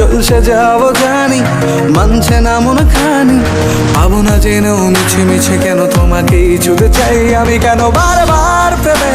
জলসে যাব জানি মানছে না মন খানি। পাবো না জেনেও মিছে মিছে কেন তোমাকেই ছুতে চাই? আমি কেন বারবার প্রেমে